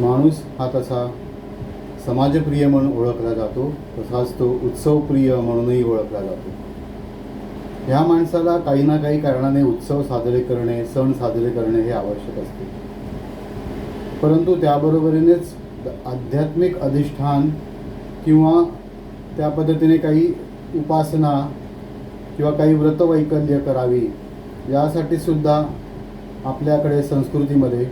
माणूस हा तसा समाजप्रिय म्हणून ओळखला जातो तसाच तो उत्सवप्रिय म्हणूनही ओळखला जातो. ह्या माणसाला काही ना काही कारणाने उत्सव साजरे करणे सण साजरे करणे हे आवश्यक असते. परंतु त्याबरोबरीनेच आध्यात्मिक अधिष्ठान किंवा त्या पद्धतीने काही उपासना किंवा काही व्रतवैकल्य करावी यासाठी सुद्धा आपल्याकडे संस्कृतीमध्ये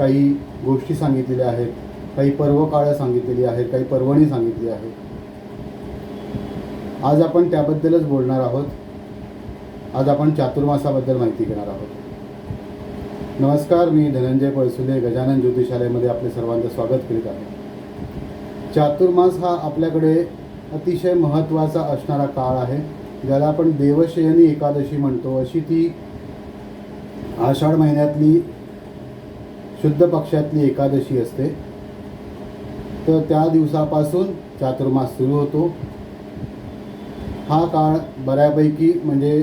काही गोष्टी सांगितलेल्या आहेत काही पर्वकाळं सांगितलेली आहेत काही पर्वणी सांगितली आहेत. आज आपण त्याबद्दलच बोलणार आहोत. आज आपण चातुर्मासाबद्दल माहिती घेणार आहोत. नमस्कार मी धनंजय पळसुले गजानन ज्योतिषालयामध्ये आपले सर्वांचं स्वागत करीत आहे. चातुर्मास हा आपल्याकडे अतिशय महत्त्वाचा असणारा काळ आहे ज्याला आपण देवशयनी एकादशी म्हणतो. अशी ती आषाढ महिन्यातली शुद्ध पक्षातली एकादशी असते. तर त्या दिवसापासून चातुर्मास सुरू होतो. हा काळ बऱ्यापैकी म्हणजे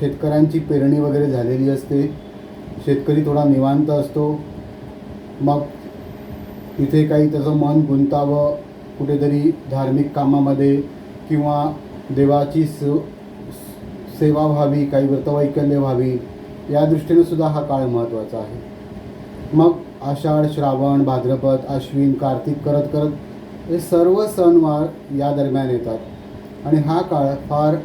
शेतकऱ्यांची पेरणी वगैरे झालेली असते. शेतकरी थोडा निवांत असतो. मग तिथे काही त्याचं मन गुंतावं कुठेतरी धार्मिक कामामध्ये किंवा देवाची स सेवा व्हावी काही व्रतवैकल्य व्हावी या दृष्टीने सुद्धा हा काळ महत्त्वाचा आहे. मग आषाढ श्रावण भाद्रपद अश्विन कार्तिक करत करत हे सर्व सणवार या दरम्यान येतात. आणि हा काळ फार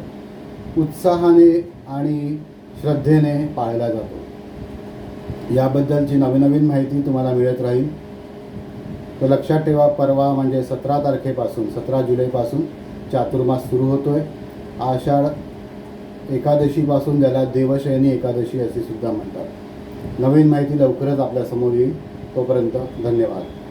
उत्साहाने आणि श्रद्धेने पाळला जातो. याबद्दलची नवीन नवीन माहिती तुम्हाला मिळत राहील. तर लक्षात ठेवा परवा म्हणजे सतरा तारखेपासून सतरा जुलैपासून चातुर्मास सुरू होतो आहे आषाढ एकादशीपासून ज्याला देवशयनी एकादशी असे सुद्धा म्हणतात. नवीन माहिती लवकरच आपल्यासमोर येईल. तोपर्यंत धन्यवाद.